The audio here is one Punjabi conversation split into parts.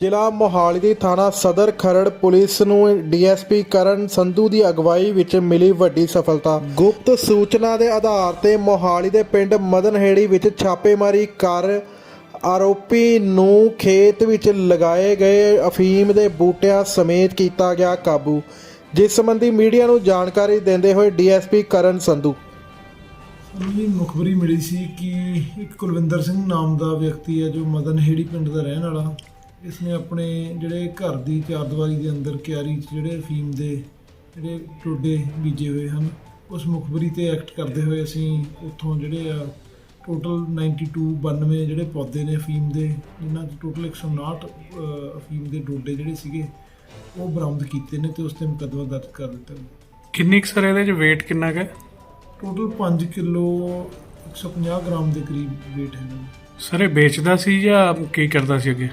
ਜ਼ਿਲ੍ਹਾ ਮੋਹਾਲੀ ਦੀ ਥਾਣਾ ਸਦਰ ਖਰੜ ਪੁਲਿਸ ਨੂੰ ਡੀਐਸਪੀ ਕਰਨ ਸੰਧੂ ਦੀ ਅਗਵਾਈ ਵਿੱਚ ਮਿਲੀ ਵੱਡੀ ਸਫਲਤਾ। ਗੁਪਤ ਸੂਚਨਾ ਦੇ ਆਧਾਰ ਤੇ ਮੋਹਾਲੀ ਦੇ ਪਿੰਡ ਮਦਨਹੇੜੀ ਵਿੱਚ ਛਾਪੇਮਾਰੀ ਕਰ ਆਰੋਪੀ ਨੂੰ ਖੇਤ ਵਿੱਚ ਲਗਾਏ ਗਏ ਅਫੀਮ ਦੇ ਬੂਟਿਆਂ ਸਮੇਤ ਕੀਤਾ ਗਿਆ ਕਾਬੂ। ਜਿਸ ਸੰਬੰਧੀ ਮੀਡੀਆ ਨੂੰ ਜਾਣਕਾਰੀ ਦਿੰਦੇ ਹੋਏ ਡੀਐਸਪੀ ਕਰਨ ਸੰਧੂ। ਸਾਨੂੰ ਜੀ ਮੁਖਬਰੀ ਮਿਲੀ ਸੀ ਕਿ ਇੱਕ ਕੁਲਵਿੰਦਰ ਸਿੰਘ ਨਾਮ ਦਾ ਵਿਅਕਤੀ ਹੈ ਜੋ ਮਦਨਹੇੜੀ ਪਿੰਡ ਦਾ ਰਹਿਣ ਵਾਲਾ। ਇਸ ਨੇ ਆਪਣੇ ਜਿਹੜੇ ਘਰ ਦੀ ਚਾਰਦੀਵਾਰੀ ਦੇ ਅੰਦਰ ਕਿਆਰੀ 'ਚ ਜਿਹੜੇ ਅਫੀਮ ਦੇ ਜਿਹੜੇ ਟੋਡੇ ਬੀਜੇ ਹੋਏ ਹਨ ਉਸ ਮੁਖਬਰੀ ਤੇ ਐਕਟ ਕਰਦੇ ਹੋਏ ਅਸੀਂ ਉੱਥੋਂ ਜਿਹੜੇ ਆ ਟੋਟਲ 92 92 ਜਿਹੜੇ ਪੌਦੇ ਨੇ ਅਫੀਮ ਦੇ ਜਿਨ੍ਹਾਂ 'ਚ ਟੋਟਲ 159 ਅ, ਅਫੀਮ ਦੇ ਡੋਡੇ ਜਿਹੜੇ ਸੀਗੇ ਉਹ ਬਰਾਮਦ ਕੀਤੇ ਨੇ ਤੇ ਉਸ ਤੇ ਮੁਕੱਦਮਾ ਦਰਜ ਕਰ ਦਿੱਤਾ ਕਿੰਨੀ ਸਰ ਇਹਦੇ ਚ weight ਕਿੰਨਾ ਹੈ? ਟੋਟਲ 5 ਕਿਲੋ 150 ਗ੍ਰਾਮ ਦੇ ਕਰੀਬ weight ਹੈ। ਸਰ ਇਹ ਵੇਚਦਾ ਸੀ ਜਾਂ ਕੀ ਕਰਦਾ ਸੀ ਅੱਗੇ?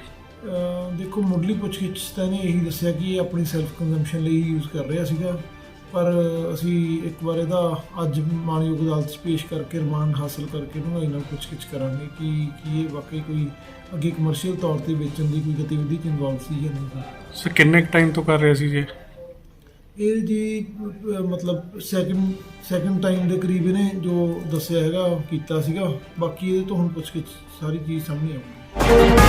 ਦੇਖੋ ਮੁੱਢਲੀ ਪੁੱਛਗਿੱਛ ਤਾਂ ਇਹਨੇ ਇਹੀ ਦੱਸਿਆ ਕਿ ਇਹ ਆਪਣੀ ਸੈਲਫ ਕੰਜ਼ੰਪਸ਼ਨ ਲਈ ਯੂਜ਼ ਕਰ ਰਿਹਾ ਸੀਗਾ। ਪਰ ਅਸੀਂ ਇੱਕ ਵਾਰ ਇਹਦਾ ਅੱਜ ਮਾਨਯੋਗ ਅਦਾਲਤ 'ਚ ਪੇਸ਼ ਕਰਕੇ ਰਿਮਾਂਡ ਹਾਸਲ ਕਰਕੇ ਡੂੰਘਾਈ ਨਾਲ ਪੁੱਛਗਿੱਛ ਕਰਾਂਗੇ ਕਿ ਕੀ ਇਹ ਵਾਕਈ ਕੋਈ ਅੱਗੇ ਕਮਰਸ਼ੀਅਲ ਤੌਰ ਤੇ ਵੇਚਣ ਦੀ ਕੋਈ ਗਤੀਵਿਧੀ 'ਚ ਇਨਵੋਲਵ ਸੀ ਜਾਂ ਨਹੀਂ ਸਰ ਕਿੰਨੇ ਟਾਈਮ ਤੋਂ ਕਰ ਰਿਹਾ ਸੀ ਜੀ ਇਹ ਜੀ ਮਤਲਬ ਸੈਕੰਡ ਸੈਕੰਡ ਟਾਈਮ ਦੇ ਕਰੀਬ ਇਹਨੇ ਜੋ ਦੱਸਿਆ ਹੈਗਾ ਕੀਤਾ ਸੀਗਾ। ਬਾਕੀ ਇਹਦੇ ਤੋਂ ਹੁਣ ਪੁੱਛ ਕੇ ਸਾਰੀ ਚੀਜ਼ ਸਾਹਮਣੇ ਆਊਗੀ।